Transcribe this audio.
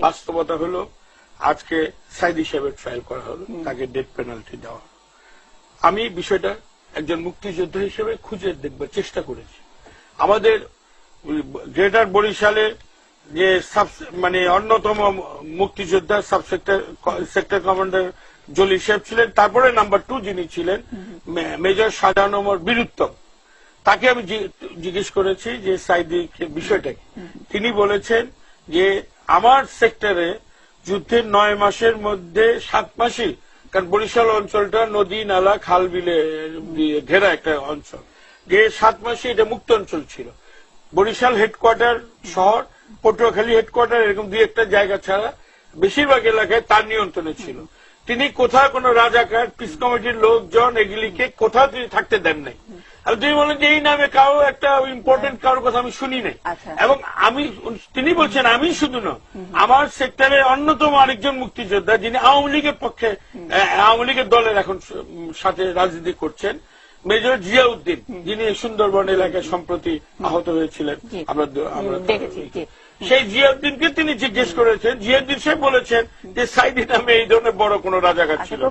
বাস্তবতা হলো আজকে সাইদি সাহেবের ট্রায়াল করা হলো তাকে ডেথ পেনাল্টি দেওয়া। আমি বিষয়টা একজন মুক্তিযোদ্ধা হিসেবে খুঁজে দেখবার চেষ্টা করেছি। আমাদের গ্রেটার বরিশালে যে সাব- মানে অন্যতম মুক্তিযোদ্ধা sub sector sector commander Jolly সাহেব ছিলেন তারপরে নাম্বার টু যিনি ছিলেন মেজর শাহজাহান ওমর বীরুত্তম। তাকে আমি জিজ্ঞেস করেছি যে সাইদি বিষয়টা তিনি বলেছেন যে আমার সেক্টরে যুদ্ধের নয় মাসের মধ্যে সাত মাসই, কারণ বরিশাল অঞ্চলটা নদী, নালা, খাল বিলে ঘেরা একটা অঞ্চল। যে সাত মাসে এটা মুক্ত অঞ্চল ছিল। বরিশাল হেডকোয়ার্টার শহর, পটুয়াখালী হেডকোয়ার্টার এরকম দুই একটা জায়গা ছাড়া বেশিরভাগ এলাকায় তার নিয়ন্ত্রণে ছিল। তিনি কোথাও কোনো রাজাকার পিস কমিটির লোকজন এগুলিকে কোথাও তিনি থাকতে দেন নাই। আর তিনি বলেন যে এই নামে কারও একটা ইম্পর্টেন্ট কারোর কথা আমি শুনি নাই। আচ্ছা। এবং আমি তিনি বলছেন আমি শুধু না আমার সেক্টরের অন্যতম আরেকজন মুক্তিযোদ্ধা যিনি আওয়ামী লীগের পক্ষে আওয়ামী লীগের দলের এখন সাথে রাজনীতি করছেন মেজর জিয়াউদ্দিন যিনি সুন্দরবন এলাকায় সম্প্রতি আহত হয়েছিলেন। আমরা সেই জিয়াউদ্দিনকে তিনি জিজ্ঞেস করেছেন জিয়াউদ্দিন সাহেব বলেছেন যে সাইদি নামে এই ধরনের বড় কোন রাজাকার আচ্ছা ছিল